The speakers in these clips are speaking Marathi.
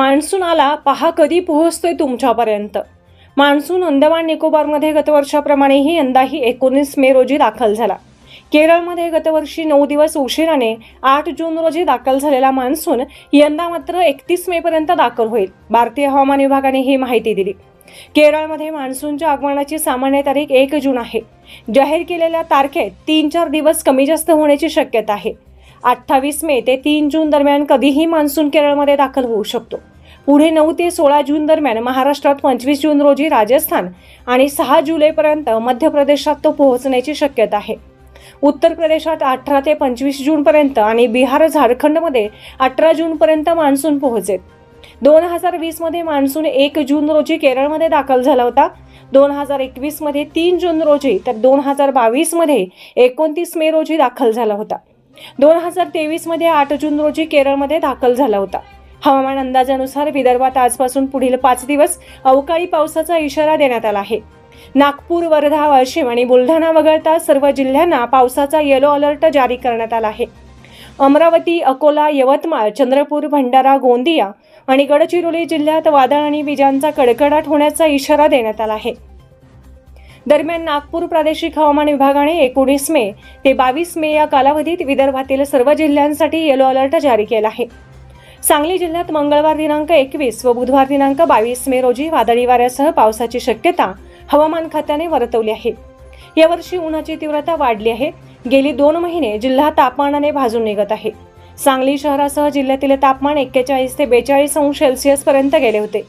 मान्सून आला पहा कधी पोहोचतोय तुमच्यापर्यंत. मान्सून अंदमान निकोबारमध्ये गतवर्षाप्रमाणेही यंदाही एकोणीस मे रोजी दाखल झाला. केरळमध्ये गतवर्षी नऊ दिवस उशिराने आठ जून रोजी दाखल झालेला मान्सून यंदा मात्र एकतीस मेपर्यंत दाखल होईल भारतीय हवामान विभागाने ही माहिती दिली. केरळमध्ये मान्सूनच्या आगमनाची सामान्य तारीख एक जून आहे. जाहीर केलेल्या तारखेत तीन चार दिवस कमी जास्त होण्याची शक्यता आहे. अठ्ठावीस मे ते तीन जून दरम्यान कधीही मान्सून केरळमध्ये दाखल होऊ शकतो. पुढे नऊ ते सोळा जून दरम्यान महाराष्ट्रात पंचवीस जून रोजी राजस्थान आणि सहा जुलैपर्यंत मध्य प्रदेशात तो पोहोचण्याची शक्यता आहे. उत्तर प्रदेशात अठरा ते पंचवीस जूनपर्यंत आणि बिहार झारखंडमध्ये अठरा जूनपर्यंत मान्सून पोहोचेल. दोन हजार वीसमध्ये मान्सून एक जून रोजी केरळमध्ये दाखल झाला होता. दोन हजार एकवीसमध्ये तीन जून रोजी तर दोन हजार बावीसमध्ये एकोणतीस मे रोजी दाखल झाला होता. दोन हजार तेवीसमध्ये आठ जून रोजी केरळमध्ये दाखल झाला होता. हवामान अंदाजानुसार विदर्भात आजपासून पुढील पाच दिवस अवकाळी पावसाचा इशारा देण्यात आला आहे. नागपूर वर्धा वाशिम आणि बुलढाणा वगळता सर्व जिल्ह्यांना पावसाचा येलो अलर्ट जारी करण्यात आला आहे. अमरावती अकोला यवतमाळ चंद्रपूर भंडारा गोंदिया आणि गडचिरोली जिल्ह्यात वादळ आणि विजांचा कडकडाट होण्याचा इशारा देण्यात आला आहे. दरम्यान नागपूर प्रादेशिक हवामान विभागाने एकोणीस मे ते बावीस मे या कालावधीत विदर्भातील सर्व जिल्ह्यांसाठी येलो अलर्ट जारी केला आहे. सांगली जिल्ह्यात मंगळवार दिनांक एकवीस व बुधवार दिनांक बावीस मे रोजी वादळी वाऱ्यासह पावसाची शक्यता हवामान खात्याने वर्तवली आहे. यावर्षी उन्हाची तीव्रता वाढली आहे. गेली दोन महिने जिल्हा तापमानाने भाजून निघत आहे. सांगली शहरासह जिल्ह्यातील तापमान एक्केचाळीस ते बेचाळीस अंश सेल्सिअस पर्यंत गेले होते.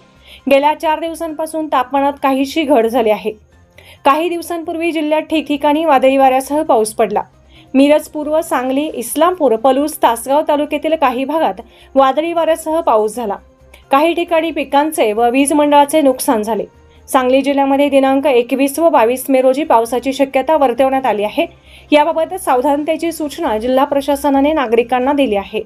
गेल्या चार दिवसांपासून तापमानात काहीशी घट झाली आहे. काही दिवसांपूर्वी जिल्ह्यात ठिकठिकाणी वादळी वाऱ्यासह पाऊस पडला. मिरज पूर्व सांगली इस्लामपूर पलूस तासगाव तालुक्यातील काही भागात वादळी वाऱ्यासह पाऊस झाला. काही ठिकाणी पिकांचे व वीज मंडळाचे नुकसान झाले. सांगली जिल्ह्यामध्ये दिनांक एकवीस व बावीस मे रोजी पावसाची शक्यता वर्तवण्यात आली आहे. याबाबत सावधानतेची सूचना जिल्हा प्रशासनाने नागरिकांना दिली आहे.